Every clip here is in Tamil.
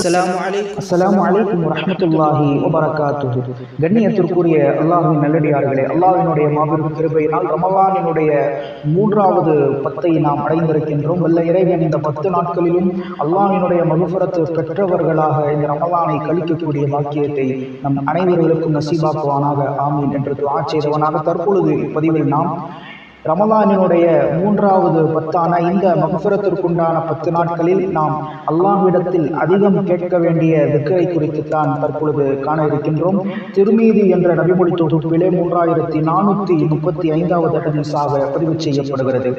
அஸ்ஸலாமு அலைக்கும். அஸ்ஸலாமு அலைக்கும் கண்ணியத்திற்குரிய அல்லாஹின் நல்லடியார்களே அல்லாஹினுடைய மாபெரும் கிருபையினால் ரமலானினுடைய மூன்றாவது பத்தை நாம் அடைந்திருக்கின்றோம். வல்ல இறைவன் இந்த பத்து நாட்களிலும் அல்லாஹினுடைய மகுஃபரத்து பெற்றவர்களாக இந்த ரமலானை கழிக்கக்கூடிய வாக்கியத்தை நம் அனைவர்களுக்கும் நசீபாக்குவானாக. ஆமீன் என்று துஆ தற்பொழுது இப்பதிவில் நாம் ரமலானினுடைய மூன்றாவது பத்தான இந்த மகசுரத்திற்குண்டான பத்து நாட்களில் நாம் அல்லாஹ்விடத்தில் அதிகம் கேட்க வேண்டிய திக்கரை குறித்துத்தான் தற்பொழுது காண இருக்கின்றோம். திருமீதி என்ற நபிமொழி தொகுப்பிலே மூன்றாயிரத்தி நானூற்றி முப்பத்தி ஐந்தாவது ஹதீஸாக பதிவு செய்யப்படுகிறது.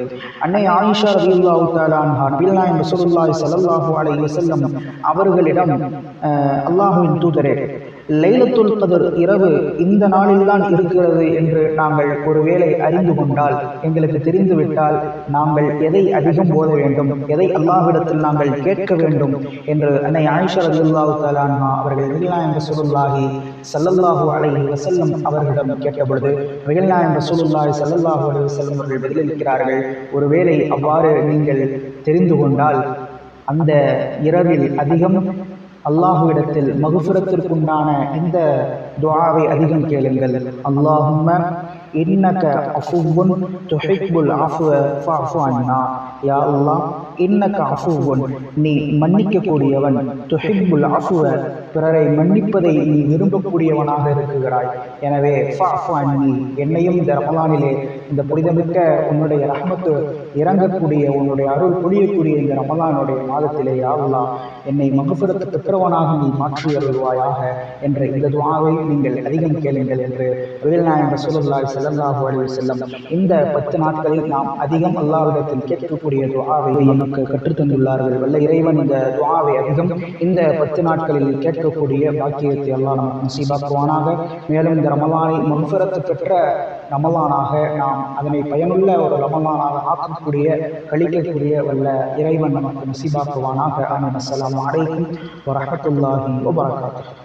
அன்னை ஆயிஷா ரலியல்லாஹு தாலான் பில்லாயின் நபிகள் ரசூலுல்லாஹி ஸல்லல்லாஹு அலைஹி வஸல்லம் அவர்களிடம் அல்லாஹுவின் தூதரே லைலத்துல் கதர் இரவு இந்த நாளில்தான் இருக்கிறது என்று நாங்கள் ஒருவேளை அறிந்து கொண்டால் எங்களுக்கு தெரிந்துவிட்டால் நாங்கள் எதை அதிகம் போத வேண்டும் எதை அல்லாஹிடத்தில் நாங்கள் கேட்க வேண்டும் என்று அன்னை ஆயிஷா ரலியல்லாஹு தலான்மா அவர்கள் நபிகளாயம் ரசூலுல்லாஹி சல்லல்லாஹு அலை வசல்லம் அவர்களிடம் கேட்டபொழுது நபிகளாயம் ரசூலுல்லாஹி சல்லல்லாஹு அலை வசல்லம் அவர்கள் பதிலளிக்கிறார்கள் ஒருவேளை அவ்வாறு நீங்கள் தெரிந்து கொண்டால் அந்த இரவில் அதிகம் அல்லாஹுவிடத்தில் மகுஃபிரத்திற்குண்டான இந்த துவாவை அதிகம் கேளுங்கள். அல்லாஹும்ம இன்னக அஃபுவுன் துஹிப்புல் ஆசுவ ஃபஅஃபு அண்ணா யா அல்லாஹ் இன்னக அஃபுவுன் நீ மன்னிக்கக்கூடியவன் துஹிப்புல் ஆசுவ பிறரை மன்னிப்பதை நீ விரும்பக்கூடியவனாக இருக்குகிறாய். எனவே என்னையும் இந்த ரமலானிலே இந்த புனிதமிக்க உன்னுடைய ரஹமத்து இறங்கக்கூடிய உன்னுடைய அருள் புரியக்கூடிய இந்த ரமலானுடைய மாதத்திலே யா என்னை மகசுரத்து பெற்றவனாக நீ மாற்றி வருவாயாக என்ற இந்த துவாவை நீங்கள் அதிகம் கேளுங்கள் என்று நாயகம் ரசூலுல்லாஹி ஸல்லல்லாஹு அலைஹி வஸல்லம் இந்த பத்து நாட்களில் நாம் அதிகம் அல்லாவிடத்தில் கேட்கக்கூடிய துவாவை நமக்கு கற்றுத்தந்துள்ளார்கள். வல்ல இறைவன் இந்த துவாவை அதிகம் இந்த பத்து நாட்களில் கேட்க கேட்கக்கூடிய பாக்கியத்தை எல்லாம் நமக்கு நசீபாக்குவானாக. மேலும் இந்த ரமலானை மகுஃபிரத்து பெற்ற ரமலானாக நாம் அதனை பயனுள்ள ஒரு ரமலானாக ஆக்கக்கூடிய கழிக்கக்கூடிய வல்ல இறைவன் நமக்கு நசீபாக்குவானாக. ஆமீன். அஸ்ஸலாமு ஒரு வரஹ்மத்துல்லாஹி வபரகாத்துஹு